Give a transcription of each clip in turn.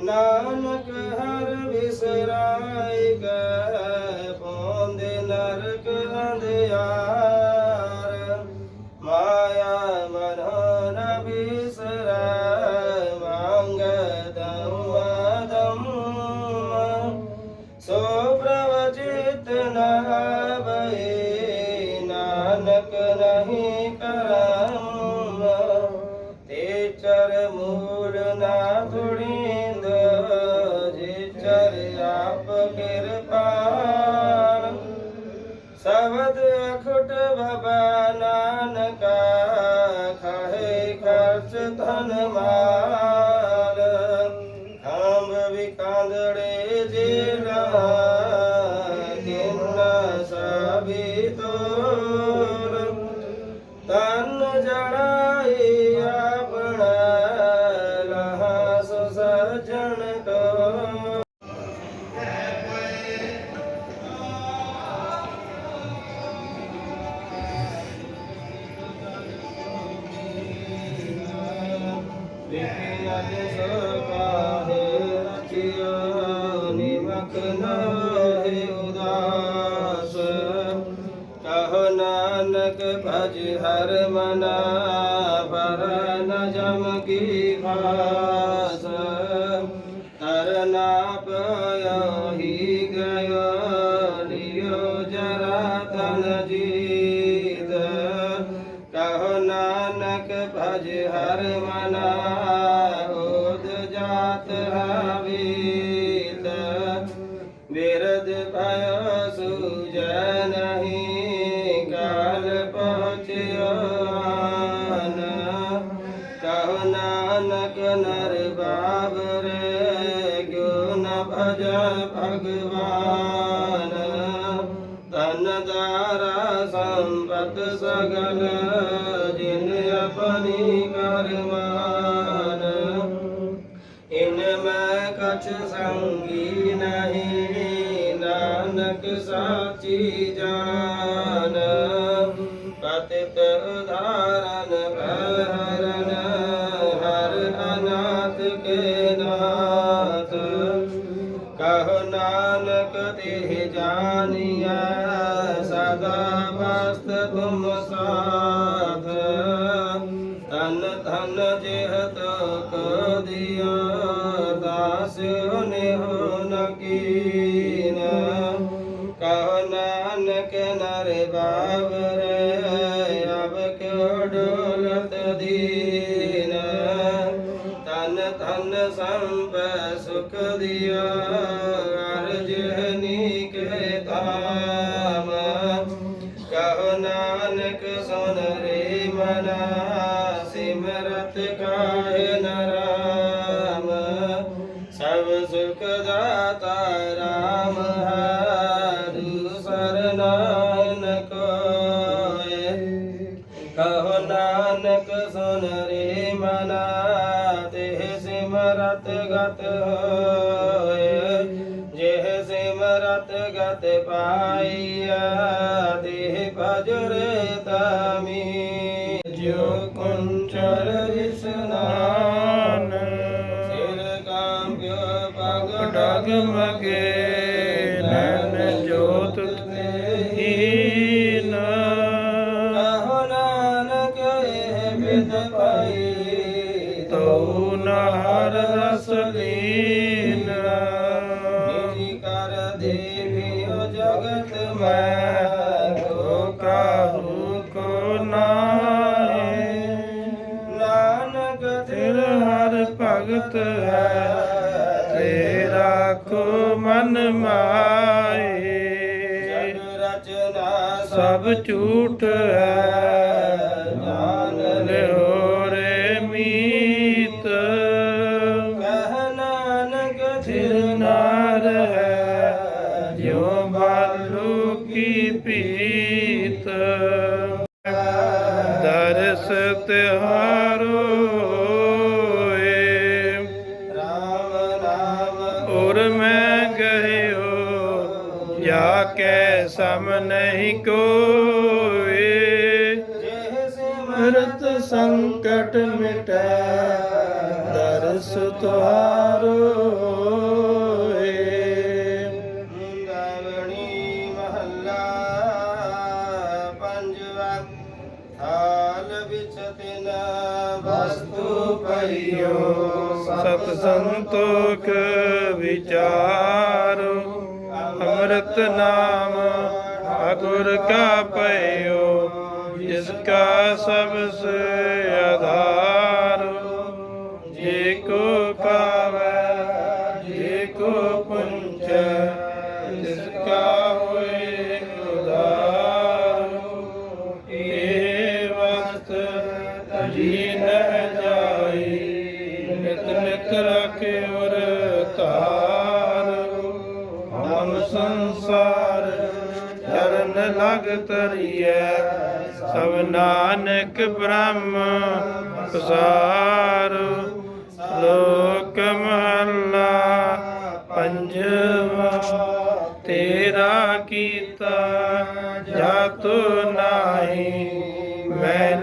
ਨਾਨਕ ਹਰ ਵਿਸਰਾਇ ਗਏ ਪੌਂਦੇ ਨਰਕ ਅੰਧਿਆਰ। ਤੋਰ ਤਨ ਜੜਾਈ ਆਪਣਾ ਲਹਾ ਸੋ ਸਜਣ ਕੋ। ਲਿਖਿ ਅਜ ਸੋ ਰਚਿਆ ਨਿਮਕ ਨਾਹਿ ਉਦਾਸ ਨਾਨਕ ਭਜ ਹਰ ਮਨਾ ਪਰ ਨ ਜਮ ਕੀ ਖਾਸ। ਜਿਨ ਕਰਮਾਨ। ਇਨ ਮੈਂ ਕਛ ਸੰਗੀ ਨਹੀਂ, ਨਾਨਕ ਸਾਚੀ ਜਾਨ। ਪਤਿਤ ਉਧਾਰਨ ਭਰਨ ਹਰ ਅਨਾਥ ਕੇ ਨਾਥ। ਕਹੋ ਨਾਨਕ ਤੇ ਜਾਣੀਐ ਸਦਾ ਵਸਤ ਤੁਮ ਸਾਥ। ਸਿਮਰਤ ਗਤ ਹੋਏ, ਜਿਹ ਸਿਮਰਤ ਗਤ ਪਾਈਆ ਦੇਹ ਭਜਰ ਤਾਮੀ। ਜੋ ਕੁੰਚਰ ਇਸਨਾਨ ਸਿਰ ਕਾਂਪਿਓ ਪਗ ਡਗਮਗੇ ਨੈਣ ਜੋਤ ਹੀਨ ਕਹੋ ਨਾਨਕ ਇਹ ਬਿਦ ਪਾਈ। ਤਉ ਨਹਰ ਰਸ ਲੀਨ ਨਿਜੀ ਕਰ ਦੇਵਿਓ ਜਗਤ ਮੈਂ ਕੋ ਕਾਹੂ ਕੋ ਨਾਏ ਨਾਨਕ ਤਿਰ ਹਰ ਭਗਤ ਹੈ ਤੇਰਾ ਕੋ ਮਨ ਮਾਏ ਰਚਨਾ ਸਭ ਝੂਠ ਹੈ ਜਾਨ ਲਿਓ ਜਾ ਕੈ ਸਮ ਨਹੀਂ ਕੋਏ ਜਿਹ ਸਿਮਰਤ ਮਰਤ ਸੰਕਟ ਮਿਟੈ ਦਰਸ ਤੁਹਾਰੋ ਵਸਤੂ ਪਈਓ ਸਤ ਸੰਤੋਖ ਵਿਚਾਰੋ। ਅੰਮ੍ਰਿਤ ਨਾਮ ਅਗੁਰ ਕਾ ਪਇਓ, ਜਿਸ ਕਾ ਸਬਸ ਆਧਾਰ। ਜੇ ਕੋ ਪਾਵੈ, ਜੇ ਕੋ ਪੁੰਚੈ ਜਿਸ ਕਾ ਹੋਏ ਉਦਾਰ ਇਹ ਵਸਤ ਜੀ ਨ ਲਗ ਤਰੀਐ ਸਭ ਨਾਨਕ ਬ੍ਰਹਮ ਪਸਾਰ ਲੋਕ ਮਹੱਲਾ ਪੰਜਵਾ। ਤੇਰਾ ਕੀਤਾ ਜਾ ਜਾਤੋ ਨਾਹੀ, ਮੈਂ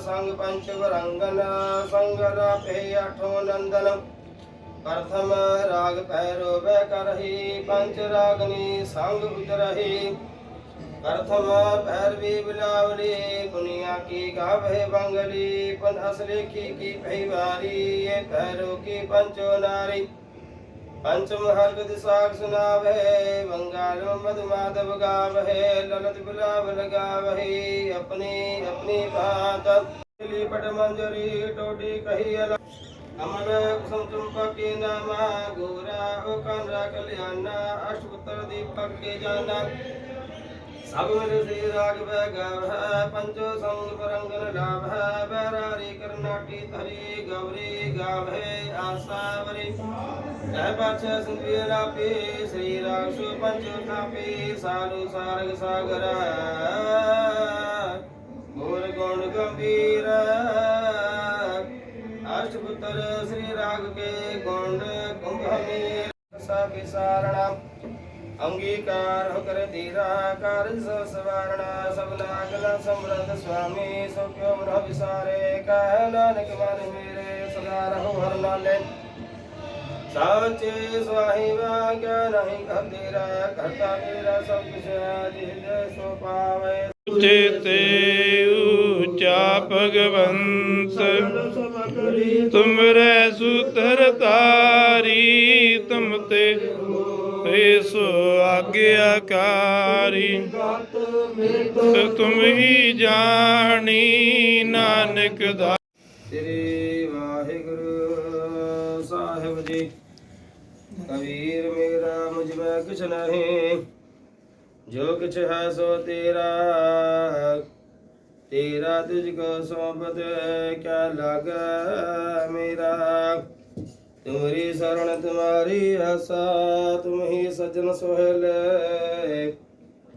ਸੰਗ ਪੰਚ ਵਰੰਗਨ ਸੰਗਰ ਪੇ ਅਠੋ ਨੰਦਨ। ਪ੍ਰਥਮ ਰਾਗ ਪੈਰੋ ਬੈ ਕਰਹੀ ਪੰਚ ਰਾਗਨੀ ਸੰਗ ਉਤਰਹੀ। ਪ੍ਰਥਮ ਭੈਰਵੀ ਬਿਲਾਵਲੀ, ਦੁਨੀਆ ਕੀ ਗਾਵੇ ਬੰਗਲੀ। ਪਨ ਅਸਲੇਖੀ ਕੀ ਭਈਵਾਰੀ ਇਹ ਭੈਰੋ ਕੀ ਪੰਚੋ ਨਾਰੀ। ਪੰਚਮ ਹਰਗ ਦਿਸਾਖ ਸੁਨਾਵੇ ਬੰਗਾਲ ਮਦ ਮਾਧਵ ਗਾਵਹਿ ਲਲਤ ਬਿਲਾਵਲ ਗਾਵਹਿ ਆਪਣੀ ਆਪਣੀ ਬਾਤ ਲੀ ਪਟ ਮੰਜਰੀ ਟੋਡੀ ਕਹੀ ਅਲ ਅਮਰ ਕੁਸਮ ਚੰਪਕੀ ਨਾਮਾ ਗੋਰਾ ਓ ਕੰਰਾ ਕਲਿਆਣਾ ਅਸ਼ਟਪੁੱਤਰ ਦੀਪਕ ਕੇ ਜਾਨਾ ਸਭ ਸੇ ਰਾਗ ਬੈ ਗਾਵਹਿ ਪੰਚੋ ਸੰਗ ਪਰੰਗਨ ਲਾਭੈ ਬੈਰਾਰੀ ਕਰਨਾਟੀ ਧਰੀ ਗੌਰੀ ਗਾਵਹਿ ਆਸਾ ਵਰੀ ਪਾਛੈ ਸਿੰਧੀ ਲਾਪੀ ਸ੍ਰੀ ਰਾਗ ਸੋ ਪੰਚ ਥਾਪੀ ਸਾਰੂ ਸਾਰਗ ਸਾਗਰ ਮੋਰ ਗੁਣ ਗੰਭੀਰ ਅਸ਼ਟਪੁੱਤਰ ਸ੍ਰੀ ਰਾਗ ਕੇ ਗੁਣ ਕੁੰਭਮੀਰ ਸਾ ਵਿਸਾਰਣਾ ਅੰਗੀਕਾਰ ਕਰ ਧੀਰਾ ਸੋ ਸਵਾਰਣਾ ਸਭਨਾ ਗਲਾ ਸਮਰੰਦ ਸੁਆਮੀ, ਸੋ ਕਿਉ ਮਨ ਵਿਸਾਰੇ, ਕਹਿ ਨਾਨਕ ਮਨ ਮੇਰੇ, ਸਦਾ ਰਹੋ ਹਰ ਨਾਲੇ। ਸਾਚੇ ਸੁਆਹਿਵਾ ਕਿਆ ਨਹੀਂ ਕਰ ਕਰਤਾ ਤੇਰਾ ਸਭ ਕੁਛ ਹੈ ਸੋ ਪਾਵੇ। ਚੇਤੇ ਊਚਾ ਭਗਵੰਤ, ਤੁਮਰੇ ਸੂਤਰ ਤਾਰੀ, ਤੁਮ ਤੇ ਏ ਸੋ ਆਗਿਆਕਾਰੀ। ਤੇ ਤੁਮ ਹੀ ਜਾਣੀ ਨਾਨਕ ਦਾ। ਤੇਰੇ ਵਾਹਿਗੁਰੂ ਸਾਹਿਬ ਜੀ, ਕਬੀਰ ਮੇਰਾ ਮੁਝ ਮੈਂ ਕੁਛ ਨਹੀਂ, ਜੋ ਕੁਛ ਹੈ ਸੋ ਤੇਰਾ ਤੇਰਾ ਤੁਝ ਕੋ ਸੋਬਤ ਕਿਆ ਲਗਾ ਮੇਰਾ। ਤੁਮਰੀ ਸਰਣ ਤੁਮਾਰੀ ਆਸਾ ਤੁਮ ਹੀ ਸਜਣ ਸੁਹਲ।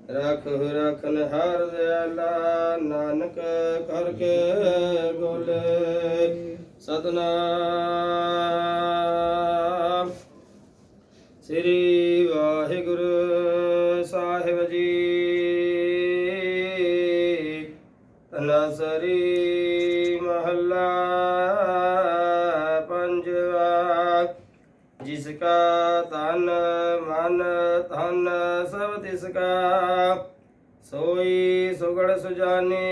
ਰਖ ਰਖਨ ਹਰ ਦਿਆਲਾ ਨਾਨਕ ਕਰਕੇ ਬੋਲੇ। ਸਤਨਾਮ। ਸ੍ਰੀ ਮਨ ਧਨ ਸਭ ਤਿਸ ਕਾ, ਸੋਈ ਸੁਗੜ ਸੁਜਾਨੇ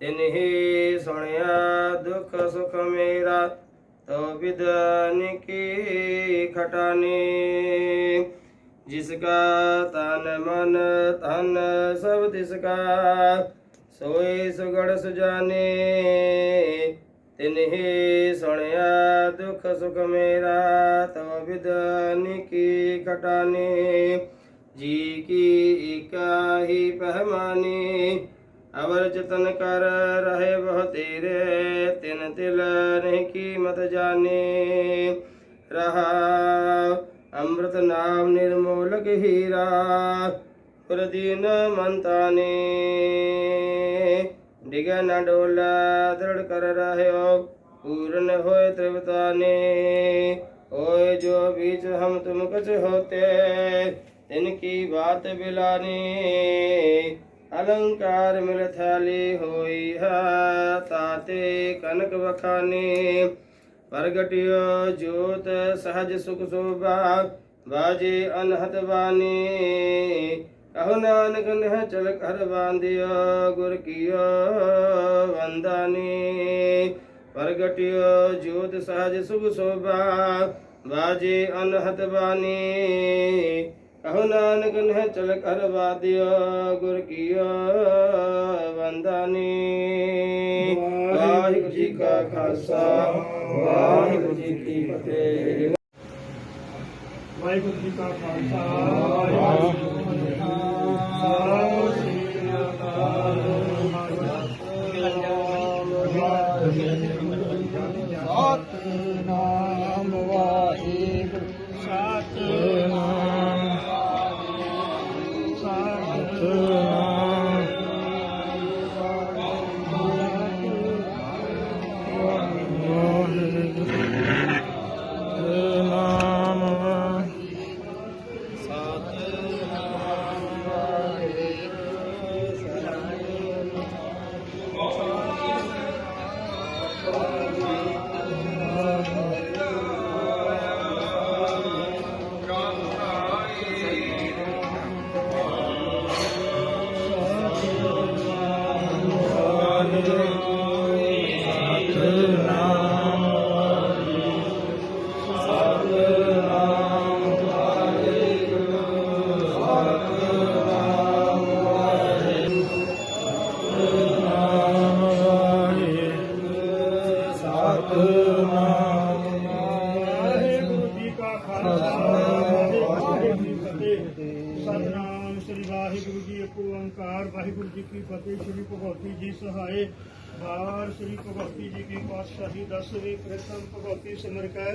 ਤਿਨਹੀ ਸੁਣਿਆ ਦੁਖ ਸੁਖ ਮੇਰਾ ਤੋ ਵਿਦਨ ਕੀ ਖਟਾਨੀ। ਜਿਸ ਕਾ ਤਨ ਮਨ ਧਨ ਸਭ ਤਿਸ ਕਾ, ਸੋਈ ਸੁਗੜ ਸੁਜਾਨੇ ਤਿਨਹੀ ਸੁਣਿਆ ਦੁਖ ਸੁਖ ਮੇਰਾ ਤਵ ਵਿਦਨ ਕੀ ਖਟਾਨੀ ਜੀ ਕੀ ਇਕਾਹੀ ਪਹਿਮਾਨੀ? ਅਵਰ ਜਤਨ ਕਰ ਰਹੇ ਬਹੁ ਤੇਰੇ, ਤਿਨ ਤਿਲ ਨਹੀਂ ਕੀਮਤ ਜਾਣੇ ਰਹਾ, ਅੰਮ੍ਰਿਤ ਨਾਮ ਨਿਰਮੋਲਕ ਹੀਰਾ, ਪ੍ਰਦੀਨ ਮੰਤਾਨੇ। ਡਿਗ ਨ ਡੋਲਾ, ਦ੍ਰਿੜ ਕਰ ਰਹਿਓ। पूर्ण होय त्रिवताने होय जो बीज हम तुम कुछ होते तिनकी बात बिलानी अलंकार मिल थाली होई है ताते कनक बखाने प्रगटियो ज्योत सहज सुख शोभा बाजे अनहत बानी कहो नानक नह चल घर बांधियो गुर कियो वंदानी ਪ੍ਰਗਟਿਓ ਜੋਤ ਸਹਜ ਸੁਖ ਸੋਭਾ ਬਾਜੇ ਅਨਹਤ ਬਾਣੀ। ਕਹੋ ਨਾਨਕ ਨਹ ਚਲ ਕਰ ਬਾਂਧਿਓ ਗੁਰ ਕੀਓ ਵੰਦਾਨੀ। ਵਾਹਿਗੁਰੂ ਜੀ ਕਾ ਖਾਲਸਾ ਵਾਹਿਗੁਰੂ ਜੀ ਕੀ ਫਤਿਹ। ਵਾਹਿਗੁਰੂ ਜੀ ਕਾ ਖਾਲਸਾ ਵਾਹਿਗੁਰੂ ਜੀ ਕੀ ਫਤਿਹ। ਸਤਿ ਵਾਹਿਗੁਰੂ ਜੀ ਇੱਕ ਓੰਕਾਰ ਵਾਹਿਗੁਰੂ ਜੀ ਕੀ ਫਤਿਹ, ਸ੍ਰੀ ਭਗਵਤੀ ਜੀ ਸਹਾਏ। ਬਾਰ ਸ੍ਰੀ ਭਗਵਤੀ ਜੀ ਕੀ ਪਾਤਸ਼ਾਹੀ ਦਸਵੇਂ ਪ੍ਰਥਮ ਭਗਵਤੀ ਸਿਮਰ ਕੈ।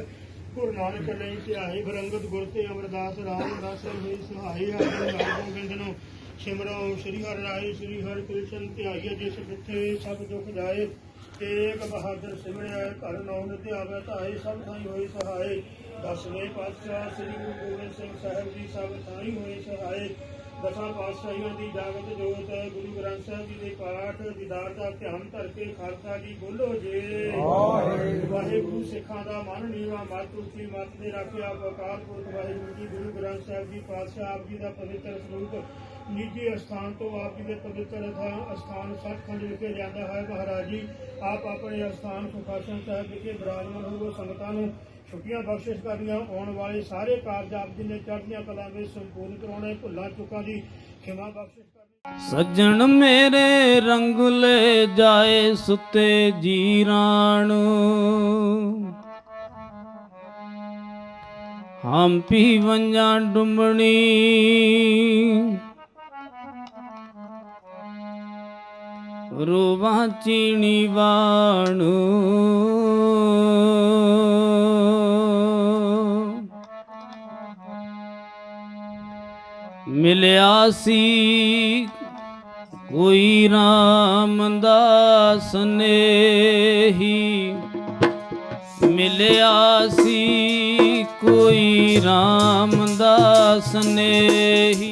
ਗੁਰੂ ਨਾਨਕ ਲਈ ਧਿਆਈ ਬਰੰਗਤ ਗੁਰ ਤੇ ਅਮਰਦਾਸ, ਰਾਮ ਦਾਸ ਹੋਈ ਸਹਾਈ ਆਪਣੇ ਨਾਮ ਗੋਬਿੰਦ ਨੂੰ ਸਿਮਰੋ, ਸ੍ਰੀ ਹਰਿ ਰਾਏ, ਸ੍ਰੀ ਹਰਿ ਕ੍ਰਿਸ਼ਨ ਧਿਆਈਏ ਜਿਸ ਜਿੱਥੇ ਸਭ ਦੁਖ ਜਾਏ। ਤੇਗ ਬਹਾਦਰ ਸਿਮਰਿਆ, ਘਰ ਨੌਨ ਧਿਆਵੇ ਧਾਏ, ਸਭ ਥਾਈ ਹੋਈ ਸਹਾਏ। ਦਸਵੇਂ ਪਾਤਸ਼ਾਹ ਸ੍ਰੀ ਗੁਰੂ ਗੋਬਿੰਦ ਸਿੰਘ ਸਾਹਿਬ ਜੀ ਸਭ ਥਾਈ ਹੋਏ ਸਹਾਏ ਦਸਾਂ ਪਾਤਸ਼ਾਹੀਆਂ ਦੀ ਜਾਗਤ ਜੋਤ ਗੁਰੂ ਗ੍ਰੰਥ ਸਾਹਿਬ ਜੀ ਦੇ ਪਾਠ ਦੀਦਾਰ ਦਾ ਧਿਆਨ ਧਰ ਕੇ ਖਾਲਸਾ ਜੀ ਬੋਲੋ ਜੇ। ਵਾਹਿਗੁਰੂ। ਸਿੱਖਾਂ ਦਾ ਮਨ ਨੀਵਾ ਮਤ ਉੱਚੀ ਮਤ ਦੇ ਰੱਖਿਆ ਆਪ ਅਕਾਲ ਪੁਰਖ ਵਾਹਿਗੁਰੂ ਜੀ ਗੁਰੂ ਗ੍ਰੰਥ ਸਾਹਿਬ ਜੀ ਪਾਤਸ਼ਾਹ ਆਪ ਜੀ ਦਾ ਪਵਿੱਤਰ ਸਰੂਪ। ਨਿੱਜੀ ਅਸਥਾਨ ਤੋਂ ਆਪ ਜੀ ਦੇ ਪਵਿੱਤਰ ਥਾਂ ਸਤਖੰਡ ਵਿਖੇ ਲਿਆਂਦਾ ਹੈ। ਮਹਾਰਾਜ ਜੀ, ਆਪ ਆਪਣੇ ਅਸਥਾਨ ਸੁਖਾਸਨ ਸਾਹਿਬ ਵਿਖੇ ਬਿਰਾਜਮਾਨ ਹੋਵੋ ਸੰਗਤਾਂ ਨੂੰ ਛੁੱਟੀਆਂ ਬਖਸ਼ਿਸ਼ ਕਰਨੀਆਂ ਆਉਣ ਵਾਲੇ ਸਾਰੇ ਕਾਰਜ ਆਪ ਜੀ ਨੇ ਚੜ੍ਹਦੀਆਂ ਕਲਾਂ ਵਿੱਚ ਸੰਪੂਰਨ ਕਰਾਉਣੇ, ਭੁੱਲਾਂ ਚੁੱਕਾਂ ਦੀ ਖਿਮਾ ਬਖਸ਼ਿਸ਼ ਕਰਨੀ। ਸੱਜਣ ਮੇਰੇ ਰੰਗਲੇ ਜਾਏ ਸੁੱਤੇ ਜੀਰਾਣ। ਹੰਪੀ ਵੰਜਾਂ ਡੁੰਬਣੀ। ਰੋਵਾਂ ਚੀਣੀ ਵਾਣੂ ਮਿਲਿਆ ਸੀ ਕੋਈ RAM ਦਾ ਸਨੇਹੀ। ਮਿਲਿਆ ਸੀ ਕੋਈ RAM ਦਾ ਸਨੇਹੀ।